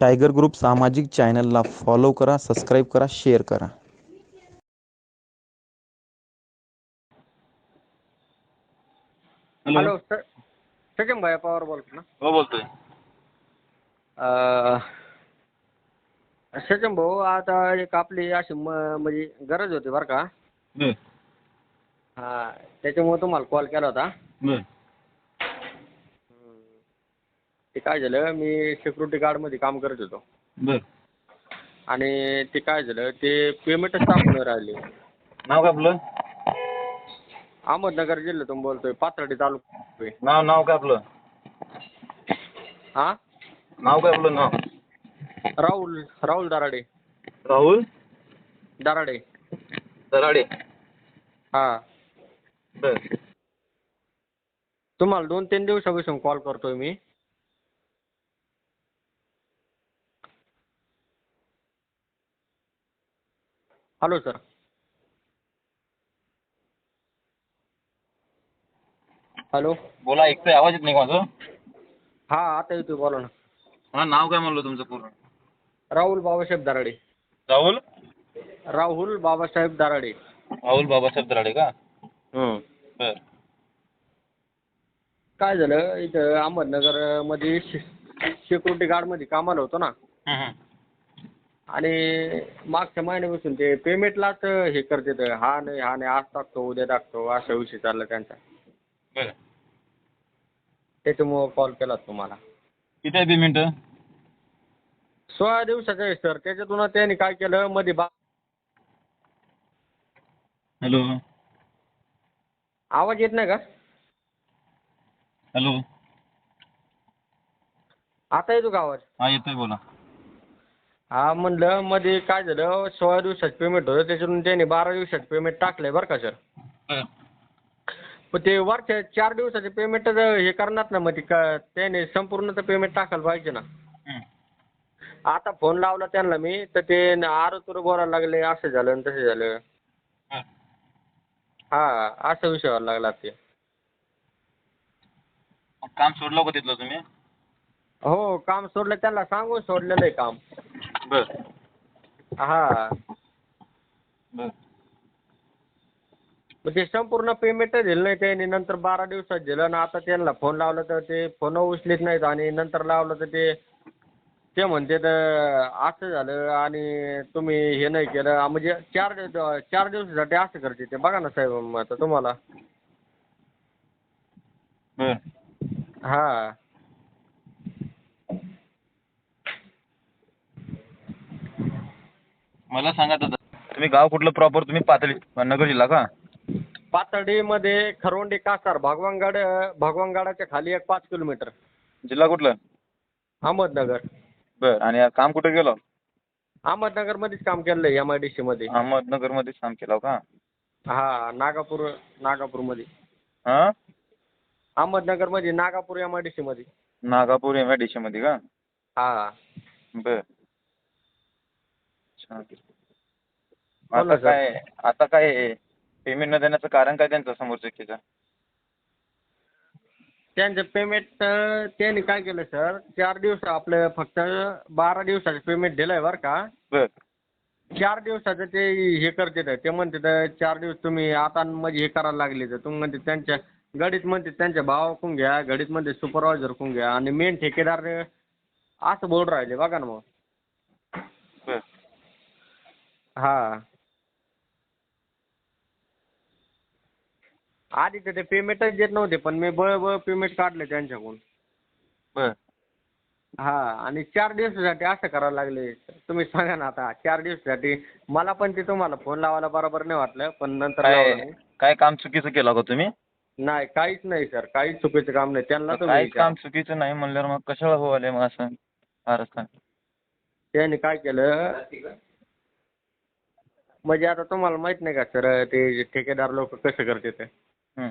Tiger group सामाजिक चॅनलला follow करा सबस्क्राईब करा शेअर करा. हॅलो. हॅलो सर सचिन भाई पवार बोलतो ना? हो बोलतोय. अं, सचिन भाऊ आता एक आपली अशी म म्हणजे गरज होती बरं का? हा त्याच्यामुळे तुम्हाला कॉल केला होता. बर ते काय झालं मी सिक्युरिटी गार्डमध्ये काम करत होतो. बर. आणि ते काय झालं ते पेमेंटच टाकून राहिले. नाव काय आपलं? अहमदनगर जिल्ह्यातून बोलतोय पाथर्डी तालुका नाव नाव काय आपलं? हा? नाव काय आपलं नाव? राहुल राहुल दराडे. राहुल? दराडे. दराडे. हा. बर. तुम्हाला दोन तीन दिवसापासून कॉल करतोय मी. हॅलो सर हॅलो बोला ऐकतोय आवाज येत नाही का माझं? हा आता येतोय बोला ना. हा नाव काय म्हणलं तुमचं पूर्ण? राहुल बाबासाहेब दराडे. राहुल? राहुल बाबासाहेब दराडे. राहुल बाबासाहेब दराडे का? हं. बर. काय झालं इथं अहमदनगरमध्ये सिक्युरिटी गार्डमध्ये कामाला होतो ना. आणि मागच्या महिन्यापासून ते पेमेंटलाच हे करते ते हा नाही हा नाही आज टाकतो उद्या टाकतो असा विषय चालला त्यांचा बर. त्याच्यामुळं कॉल केला तुम्हाला. किती आहे पेमेंट सोळा दिवसाचं आहे सर त्याच्यातून त्यांनी काय केलं? मध्ये बा हॅलो आवाज येत नाही का? हॅलो आता येतो का आवाज? हा येतोय बोला. हा म्हणलं मध्ये काय झालं सोळा दिवसाचं पेमेंट होतं त्याच्यातून त्यांनी बारा दिवसाचं पेमेंट टाकलंय बरं का सर पण ते वरच्या चार दिवसाचे पेमेंट हे करणार ना मग ते का त्याने संपूर्ण तर पेमेंट टाकायला पाहिजे ना. आता फोन लावला त्यांना मी तर ते आरो तुरं बोलायला लागले असं झालं आणि तसं झालं. हा. असा विषय व्हायला लागला ते काम सोडलं का तिथलं तुम्ही? हो काम सोडलं त्यांना सांगून सोडलेलं आहे काम. बर. हा. बर. मग ते संपूर्ण पेमेंटच दिलं नाही त्यांनी. नंतर बारा दिवसात दिलं आणि आता त्यांना फोन लावला तर ते फोन उचलीत नाहीत आणि नंतर लावलं तर ते ते म्हणते तर असं झालं आणि तुम्ही हे नाही केलं. म्हणजे चार दिवस चार दिवसासाठी असं करते ते. बघा ना साहेब मग आता तुम्हाला. बर. हा. मला सांगा दादा. तुम्ही गाव कुठलं प्रॉपर तुम्ही पातळी नगर जिल्हा का? पातळीमध्ये खरवंडी कासार भगवानगड भगवानगडाच्या खाली एक पाच किलोमीटर. जिल्हा कुठलं? अहमदनगर. बर आणि काम कुठे गेलो अहमदनगरमध्येच काम केलं आहे एम आय डी सीमध्ये अहमदनगरमध्येच काम केलं का? हा नागापूर नागापूरमध्ये. हां? अहमदनगरमध्ये नागापूर एम आय डी सीमध्ये नागापूर एम आय डी मध्ये का? हा. बर. अच्छा. आता. काय आता काय पेमेंट न देण्याचं कारण काय त्यांचं समोर चुकीचं त्यांचं पेमेंट त्यांनी काय केलं सर चार दिवस आपलं फक्त बारा दिवसाचं पेमेंट दिलं आहे बरं का. बर. चार दिवसाचं ते हे करते ते म्हणते चार दिवस तुम्ही आता म्हणजे हे करायला लागले तर तुम्ही म्हणते त्यांच्या गडीत म्हणते त्यांच्या भावाकडून घ्या गडीत म्हणते सुपरवायझरकडून घ्या आणि मेन ठेकेदार असं बोल राहिले बघा ना मग बर हा. आधी तर ते पेमेंटच देत नव्हते पण मी बळ पेमेंट काढले त्यांच्याकडून. बर. हा आणि चार दिवसासाठी असं करायला लागले. तुम्ही सांगा ना आता चार दिवसासाठी मला पण ते तुम्हाला फोन लावायला बरोबर नाही वाटलं पण नंतर लावलं काय मी. काय काम चुकीचं केलं का तुम्ही? नाही काहीच नाही सर काहीच चुकीचं काम नाही. त्यांना तुम्ही विचारा. काम चुकीचं नाही म्हणल्यावर मग कशाला हो आले मग असं? फारच काय त्यांनी काय केलं? म्हणजे आता तुम्हाला माहीत नाही का सर ते ठेकेदार लोक कसं करते ते? हं.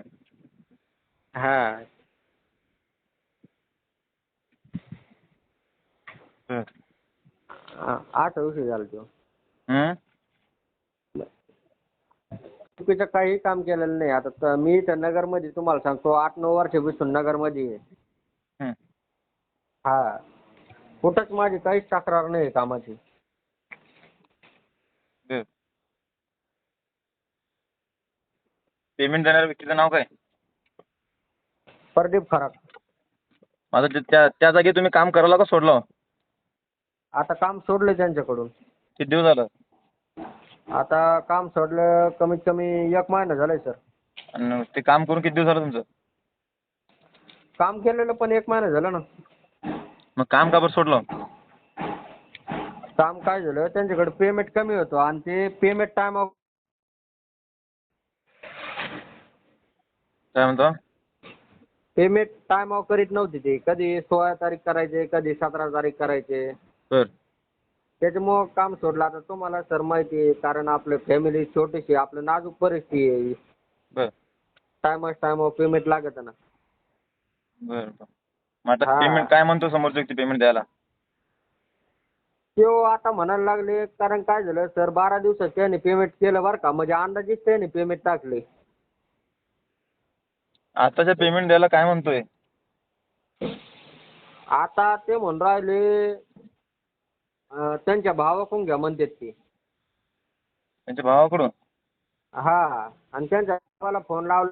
हा हा, असा विषय झाला तो. हं? चुकीचं काही काम केलेलं नाही. आता त- मी तर नगरमध्ये तुम्हाला सांगतो आठ नऊ वर्षापासून नगरमध्ये आहे. हं. हा. कुठंच माझी काहीच तक्रार नाही कामाची. पेमेंट देणाऱ्या व्यक्तीचं नाव काय? प्रदीप खरात. माझं ते- त्या त्या जागी तुम्ही काम करायला का सोडलं? आता काम सोडलं त्यांच्याकडून. किती दिवस झालं? आता काम सोडलं कमीत कमी एक महिना झालाय सर. आणि ते काम करून किती दिवस झालं तुमचं? काम केलेलं पण एक महिना झालं ना. मग काम का बरं सोडलं? काम काय झालं? त्यांच्याकडे पेमेंट कमी होतं आणि ते पेमेंट टाइम काय म्हणतो? पेमेंट टाइम करीत नव्हते ते. कधी सोळा तारीख करायचे कधी सतरा तारीख करायचे. बर. त्याच्यामुळं काम सोडलं. आता तुम्हाला सर माहिती आहे कारण आपलं फॅमिली छोटीशी आपलं नाजूक परिस्थिती आहे. बर. टायमाच टायमावर पेमेंट लागत ना. बर बर. मग आता हा. पेमेंट काय म्हणतो समोरचा व्यक्ती पेमेंट द्यायला? तो आता म्हणायला लागले कारण काय झालं सर बारा दिवसात त्याने पेमेंट केलं बरं का. म्हणजे अंदाजेच त्याने पेमेंट टाकले. आताच्या पेमेंट द्यायला काय म्हणतोय? आता ते म्हणून राहिले अं, त्यांच्या भावाकडून घ्या म्हणतात ते. त्यांच्या भावाकडून? हा आणि त्यांच्या भावाला फोन लावला.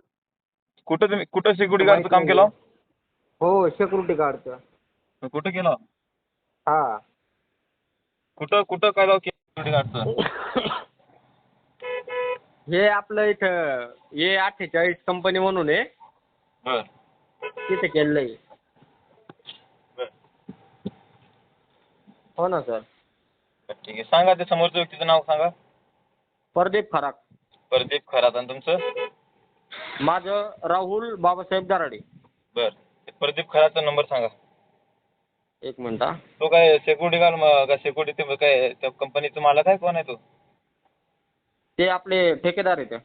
कुठं तुम्ही कुठं सिक्युरिटी गार्डचं काम केलं? हो सिक्युरिटी गार्डचं कुठं केलं? हा. कुठं कुठं काय सिक्युरिटी गार्डचं हे आपलं इथं हे अठ्ठेचाळीस कंपनी म्हणून आहे. बर. तिथे केलेलं आहे बर. हो ना सर. ठीक आहे. सांगा ते समोरच्या व्यक्तीचं नाव सांगा. प्रदीप खरात. प्रदीप खरात आणि तुमचं? माझं राहुल बाबासाहेब दराडे. बर. ते प्रदीप खराचा नंबर सांगा. एक मिनिट हा. तो काय सिक्युरिटी गार्ड काय सिक्युरिटी ते काय त्या कंपनीचं मालक आहे कोण आहे तो? ते आपले ठेकेदार आहेत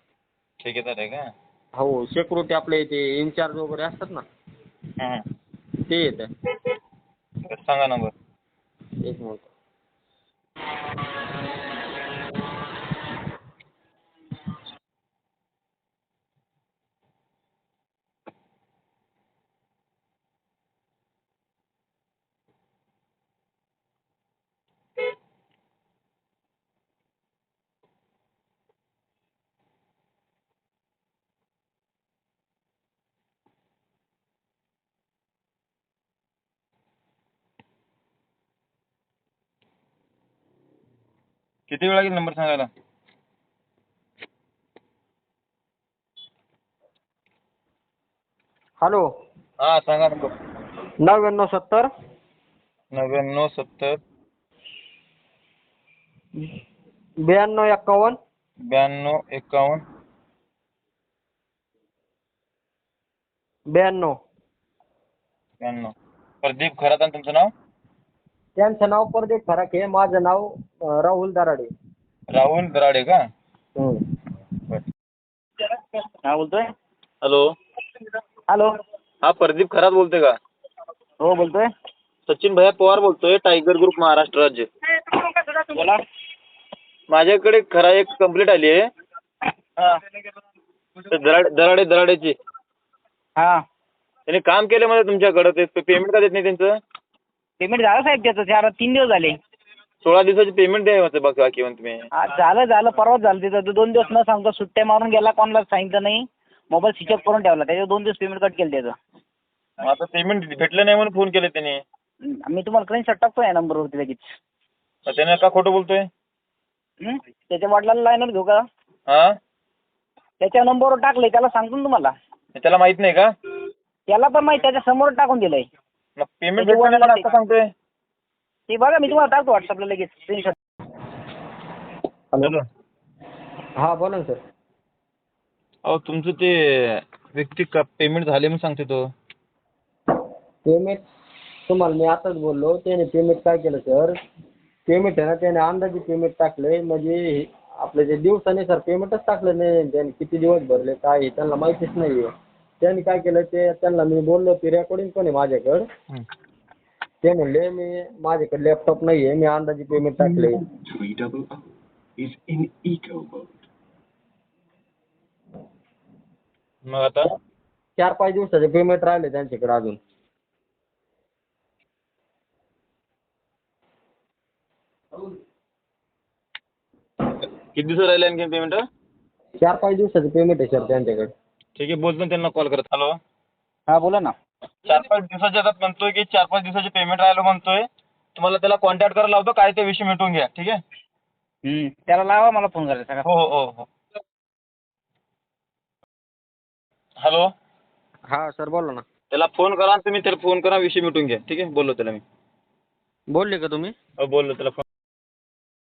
ठेकेदार आहे का? हो सिक्युरिटी आपले ते इन्चार्ज वगैरे असतात ना? हं. ते येतं. सांगा नंबर एक मिनिट. किती वेळ लागेल नंबर सांगायला? हॅलो. हां सांगा नंबर नव्याण्णव सत्तर. नव्याण्णव सत्तर. ब्याण्णव एक्कावन्न. ब्याण्णव एकावन्न ब्याण्णव. ब्याण्णव. प्रदीप खरात आणि तुमचं नाव? त्यांचं नाव प्रदीप खराक आहे. माझं नाव अं, राहुल दराडे. राहुल दराडे का. हा बोलतोय? हॅलो. हॅलो. हा प्रदीप खरात बोलतोय का? हो बोलतोय. सचिन भैया पवार बोलतोय टायगर ग्रुप महाराष्ट्र राज्य. बोला. माझ्याकडे खरा एक कंप्लेंट आली आहे. हा. दराडे दराडे दराडेची. हा. त्यांनी काम केलं मध्ये तुमच्याकडं ते पेमेंट का देत नाही त्यांचं? पेमेंट झालं साहेब त्याचं चार तीन दिवस झाले. सोळा दिवसाची पेमेंट द्या होतं बघ बाकी तुम्ही झालं झालं परवाच झालं तिथं. तो दोन दिवस न सांगतो सुट्ट्या मारून गेला कोणाला सांगितलं नाही. मोबाईल स्विच ऑफ करून ठेवला त्याच्यावर दोन दिवस पेमेंट कट केलं त्याचं. मग आता पेमेंट भेटलं नाही म्हणून फोन केले त्यांनी. मी तुम्हाला स्क्रीनशॉट टाकतो या नंबरवरती लगेच. मग त्याने का खोटं बोलतोय? हं? त्याच्या वडिलांना लाईनवर घेऊ का? हा? त्याच्या नंबरवर टाकलंय त्याला सांगतो ना तुम्हाला. त्याला माहीत नाही का? त्याला पण माहिती त्याच्यासमोर टाकून दिलंय. मग पेमेंट वडिलांना असं सांगतोय. ते बघा मी तुम्हाला टाकतो व्हॉट्सअपला लगेच स्क्रीनशॉट हॅलो. हा बोला ना सर. अहो तुमचं ते व्यक्ती का पेमेंट झाले म्हणून सांगते तो. पेमेंट तुम्हाला मी आताच बोललो त्याने पेमेंट काय केलं सर? पेमेंट आहे ना त्याने अंदाजे पेमेंट टाकलंय म्हणजे हे आपलं जे दिवसाने सर पेमेंटच टाकलं नाही त्याने किती दिवस भरले काय आहे त्यांना माहितीच नाही आहे त्यांनी काय केलं ते त्यांना मी बोललो ते रेकॉर्डिंग पण आहे माझ्याकडं. ते म्हणले मी माझ्याकडे लॅपटॉप नाही आहे मी अंदाजे पेमेंट टाकले. मग आता? चार पाच दिवसाचे पेमेंट राहिले त्यांच्याकडे अजून. किती दिवस राहिले आणखी पेमेंट चार पाच दिवसाचं पेमेंट आहे सर त्यांच्याकडे. ठीक आहे बोलतो ना त्यांना कॉल करत. हॅलो हा बोला ना. चार पाच दिवसाच्या आत म्हणतोय की चार पाच दिवसाचे पेमेंट राहिलं म्हणतोय. तुम्हाला त्याला कॉन्टॅक्ट करायला लावतो काय ते विषय मिटवून घ्या ठीक आहे? हम्म. त्याला लावा मला फोन करायचा हो हो हो हो. हॅलो हा सर बोला ना. त्याला फोन करा आणि तुम्ही त्याला फोन करा विषय मिटून घ्या ठीक आहे? बोललो त्याला मी. बोलले का तुम्ही? हो बोललो त्याला फोन